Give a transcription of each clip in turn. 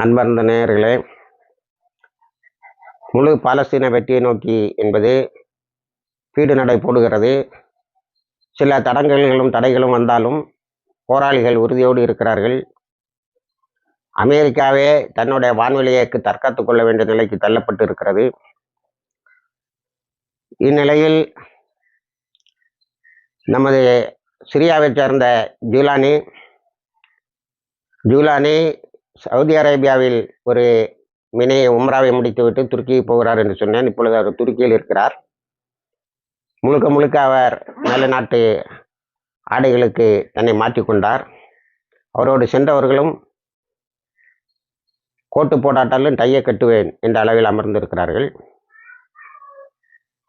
அன்பர்ந்த நேயர்களே முழு பாலஸ்தீன வெற்றியை நோக்கி என்பது பீடு நடை போடுகிறது. சில தடங்கல்களும் தடைகளும் வந்தாலும் போராளிகள் உறுதியோடு இருக்கிறார்கள். அமெரிக்காவே தன்னுடைய வான்வெளியைக்கு தற்காத்து கொள்ள வேண்டிய நிலைக்கு தள்ளப்பட்டு இருக்கிறது. இந்நிலையில் நமது சிரியாவை சேர்ந்த ஜூலானி ஜூலானி சவுதி அரேபியாவில் ஒரு மினி உம்ராவை முடித்துவிட்டு துருக்கி போகிறார் என்று சொன்னேன். இப்பொழுது அவர் துருக்கியில் இருக்கிறார். முழுக்க முழுக்க அவர் மேல நாட்டு ஆடைகளுக்கு தன்னை மாற்றிக்கொண்டார் அவரோடு சென்றவர்களும் கோட்டு போடாட்டாலும் டையை கட்டுவேன் என்ற அளவில் அமர்ந்திருக்கிறார்கள்.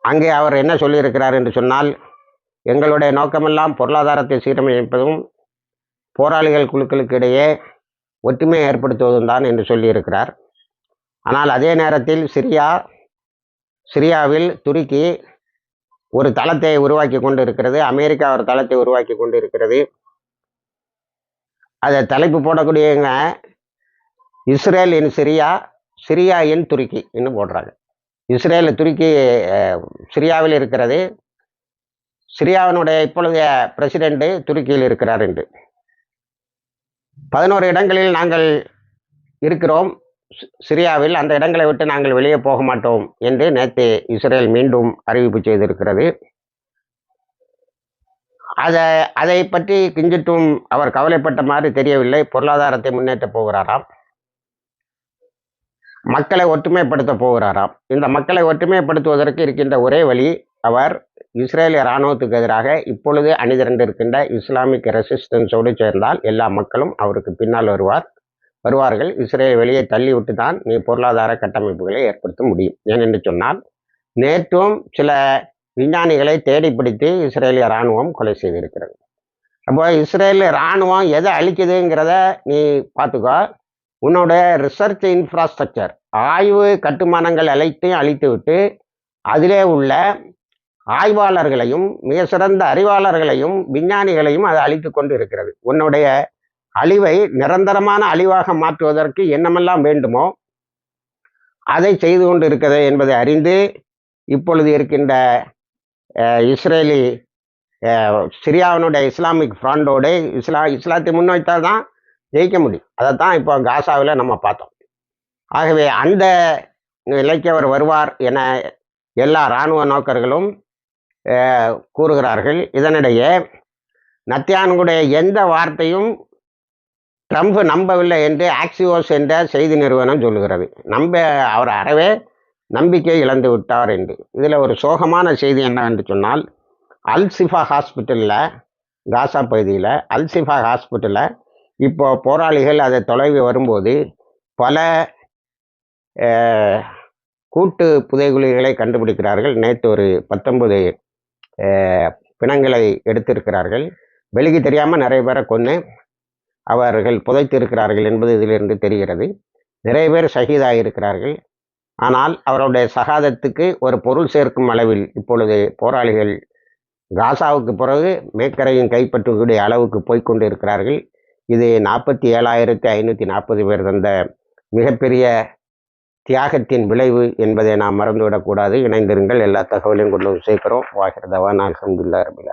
அங்கே அவர் என்ன சொல்லியிருக்கிறார் என்று சொன்னால் எங்களுடைய நோக்கமெல்லாம் பொருளாதாரத்தை சீரமைப்பதும் போராளிகள் குழுக்களுக்கு இடையே ஒற்றுமை ஏற்படுத்துவதும் தான் என்று சொல்லியிருக்கிறார். ஆனால் அதே நேரத்தில் சிரியா சிரியாவில் துருக்கி ஒரு தளத்தை உருவாக்கி கொண்டு இருக்கிறது அமெரிக்கா ஒரு தளத்தை உருவாக்கி கொண்டு இருக்கிறது அதை தலைப்பு போடக்கூடியவங்க Israel in Syria Syria in Turkey இன்னும் போடுறாங்க. இஸ்ரேல் துருக்கி சிரியாவில் இருக்கிறது. சிரியாவினுடைய இப்பொழுதைய பிரசிடெண்ட்டு துருக்கியில் இருக்கிறார் என்று பதினோரு இடங்களில் நாங்கள் இருக்கிறோம். சிரியாவில் அந்த இடங்களை விட்டு நாங்கள் வெளியே போக மாட்டோம் என்று நேற்று இஸ்ரேல் மீண்டும் அறிவிப்பு செய்திருக்கிறது. அதை அதை பற்றி கிஞ்சிட்டும் அவர் கவலைப்பட்ட மாதிரி தெரியவில்லை. பொருளாதாரத்தை முன்னேற்றப் போகிறாராம். மக்களை ஒற்றுமைப்படுத்த போகிறாராம். இந்த மக்களை ஒற்றுமைப்படுத்துவதற்கு இருக்கின்ற ஒரே வழி அவர் இஸ்ரேலிய இராணுவத்துக்கு எதிராக இப்பொழுது அணிதிரண்டிருக்கின்ற இஸ்லாமிக் ரெசிஸ்டன்ஸோடு சேர்ந்தால் எல்லா மக்களும் அவருக்கு பின்னால் வருவார். வருவார்கள். இஸ்ரேல் வெளியே தள்ளிவிட்டு தான் நீ பொருளாதார கட்டமைப்புகளை ஏற்படுத்த முடியும். ஏனென்று சொன்னால் நேற்றும் சில விஞ்ஞானிகளை தேடி பிடித்து இஸ்ரேலிய இராணுவம் கொலை செய்திருக்கிறது. அப்போ இஸ்ரேல் இராணுவம் எதை அழிக்குதுங்கிறத நீ பார்த்துக்கோ. உன்னோட ரிசர்ச் இன்ஃப்ராஸ்ட்ரக்சர் ஆய்வு கட்டுமானங்கள் அனைத்தையும் அழித்து விட்டு அதிலே உள்ள ஆய்வாளர்களையும் மிக சிறந்த அறிவாளர்களையும் விஞ்ஞானிகளையும் அது அழித்து கொண்டு இருக்கிறது உன்னுடைய அழிவை நிரந்தரமான அழிவாக மாற்றுவதற்கு என்னமெல்லாம் வேண்டுமோ அதை செய்து கொண்டு இருக்கிறது என்பதை அறிந்து இப்பொழுது இருக்கின்ற இஸ்ரேலி சிரியாவினுடைய இஸ்லாமிக் ஃப்ராண்டோடு இஸ்லா இஸ்லாத்தை முன்வைத்தால் தான் ஜெயிக்க முடியும். அதைத்தான் இப்போ காசாவில் நம்ம பார்த்தோம். ஆகவே அந்த நிலைக்கு அவர் வருவார் என எல்லா இராணுவ நோக்கர்களும் கூறுகிறார்கள். இதனிடையே நத்தியானுடைய எந்த வார்த்தையும் ட்ரம்ப் நம்பவில்லை என்று ஆக்சியோஸ் என்ற செய்தி நிறுவனம் சொல்லுகிறது. நம்ப அவர் அறவே நம்பிக்கை இழந்து விட்டார் என்று. இதில் ஒரு சோகமான செய்தி என்னவென்று சொன்னால் அல்சிஃபா ஹாஸ்பிட்டலில் காசா பகுதியில் அல்சிஃபா ஹாஸ்பிட்டலில் இப்போ போராளிகள் அதை தொலைவி வரும்போது பல கூட்டு புதைகுழிகளை கண்டுபிடிக்கிறார்கள். நேற்று ஒரு பத்தொன்பது பிணங்களை எடுத்திருக்கிறார்கள். வெளிக்கு தெரியாமல் நிறைய பேரை கொன்று அவர்கள் புதைத்து இருக்கிறார்கள் என்பது இதிலிருந்து தெரிகிறது. நிறைய பேர் ஷஹீதாக இருக்கிறார்கள் ஆனால் அவருடைய சகாதத்துக்கு ஒரு பொருள் சேர்க்கும் அளவில் இப்பொழுது போராளிகள் காசாவுக்கு பிறகு மேக்கரையும் கைப்பற்றக்கூடிய அளவுக்கு போய்க்கொண்டு இருக்கிறார்கள் இது நாற்பத்தி ஏழாயிரத்தி ஐநூற்றி நாற்பது பேர் தந்த மிகப்பெரிய தியாகத்தின் விளைவு என்பதை நாம் மறந்துவிடக்கூடாது. இணைந்திருங்கள். எல்லா தகவலையும் கொண்டு சேர்க்கிறோம். வாகிறதவா நான் அல்ஹம்துலில்லாஹி ரபில்